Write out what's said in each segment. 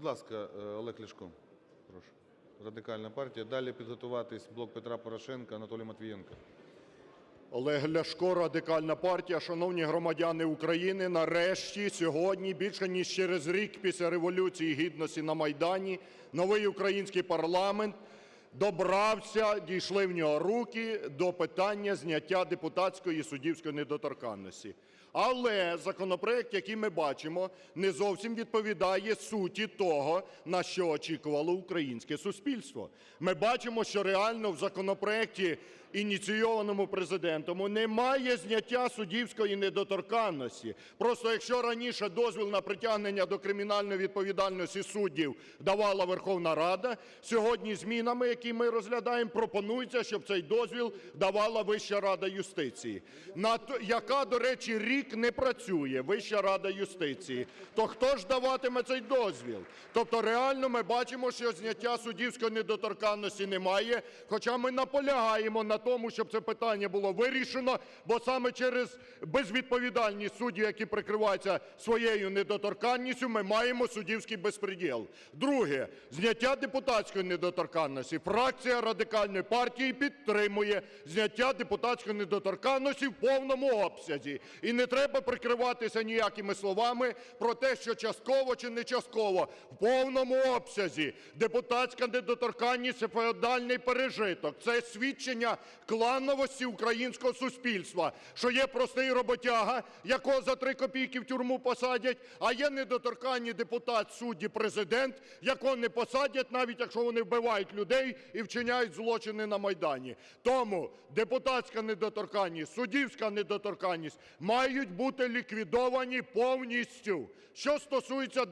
Будь ласка, е, Олег Ляшко. Прошу. Радикальна партія. Далі підготуватись "Блок Петра Порошенка", Анатолій Матвієнко. Олег Ляшко, Радикальна партія. Шановні громадяни України, нарешті сьогодні, більше ніж через рік після Революції Гідності на Майдані, новий український парламент добрався, дійшли в нього руки до питання зняття депутатської і суддівської недоторканності. Але законопроект, який ми бачимо, не зовсім відповідає суті того, на що очікувало українське суспільство. Ми бачимо, що реально в законопроекті, ініційованому Президентом, немає зняття суддівської недоторканності. Просто якщо раніше дозвіл на притягнення до кримінальної відповідальності суддів давала Верховна Рада, сьогодні змінами, які ми розглядаємо, пропонується, щоб цей дозвіл давала Вища рада юстиції, яка, до речі, рік не працює, Вища рада юстиції. То хто ж даватиме цей дозвіл? Тобто реально ми бачимо, що зняття суддівської недоторканності немає, хоча ми наполягаємо на тому, щоб це питання було вирішено, бо саме через безвідповідальність суддів, які прикриваються своєю недоторканністю, ми маємо суддівський безпреділ. Друге. Зняття депутатської недоторканності. Фракція Радикальної партії підтримує зняття депутатської недоторканності в повному обсязі. І не треба прикриватися ніякими словами про те, що частково чи не частково. В повному обсязі депутатська недоторканність – це феодальний пережиток, це свідчення клановості українського суспільства, що є простий роботяга, якого за три копійки в тюрму посадять, а є недоторканні депутат, судді, президент, якого не посадять, навіть якщо вони вбивають людей і вчиняють злочини на Майдані. Тому депутатська недоторканність, суддівська недоторканність мають бути ліквідовані повністю. Що стосується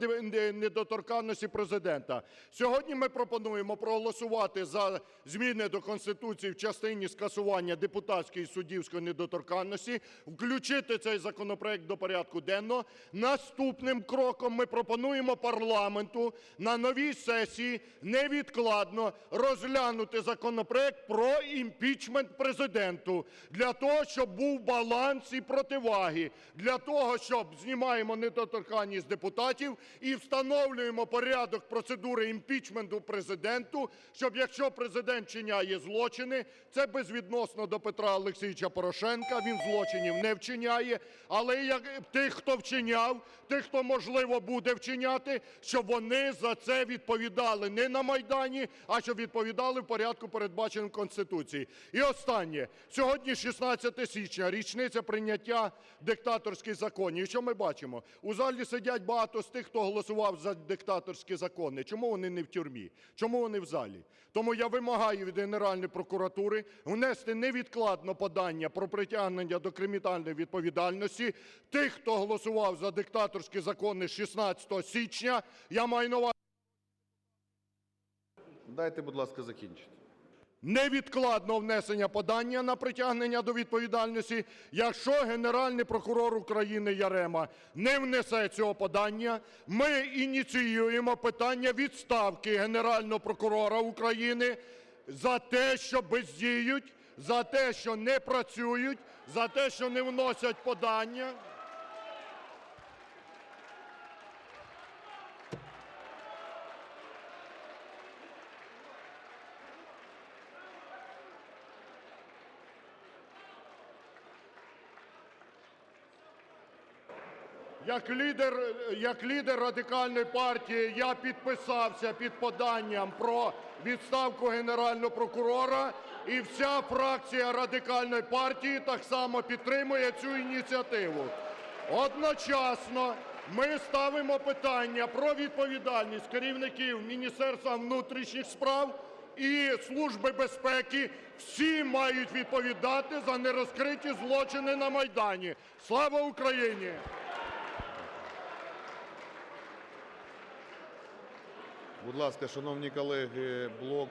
недоторканності Президента. Сьогодні ми пропонуємо проголосувати за зміни до Конституції в частині скасування депутатської і суддівської недоторканності, включити цей законопроект до порядку денного. Наступним кроком ми пропонуємо парламенту на новій сесії невідкладно розглянути законопроект про імпічмент Президенту для того, щоб був баланс і противаги, для того, щоб знімаємо недоторканність депутатів і встановлюємо порядок процедури імпічменту Президенту, щоб якщо Президент чиняє злочини, це безвідносно до Петра Олексійовича Порошенка, він злочинів не вчиняє, але тих, хто вчиняв, тих, хто, можливо, буде вчиняти, щоб вони за це відповідали не на Майдані, а щоб відповідали в порядку, передбаченому Конституцією. І останнє. Сьогодні 16 січня, річниця прийняття диктаторських законів. І що ми бачимо? У залі сидять багато з тих, хто голосував за диктаторські закони. Чому вони не в тюрмі? Чому вони в залі? Тому я вимагаю від Генеральної прокуратури внести невідкладно подання про притягнення до кримінальної відповідальності тих, хто голосував за диктаторські закони 16 січня. Я маю на увазі Дайте, будь ласка, закінчити. Невідкладного внесення подання на притягнення до відповідальності. Якщо Генеральний прокурор України Ярема не внесе цього подання, ми ініціюємо питання відставки Генерального прокурора України за те, що бездіють, за те, що не працюють, за те, що не вносять подання. Як лідер Радикальної партії я підписався під поданням про відставку Генерального прокурора, і вся фракція Радикальної партії так само підтримує цю ініціативу. Одночасно ми ставимо питання про відповідальність керівників Міністерства внутрішніх справ і Служби безпеки. Всі мають відповідати за нерозкриті злочини на Майдані. Слава Україні! Будь ласка, шановні колеги, "Блок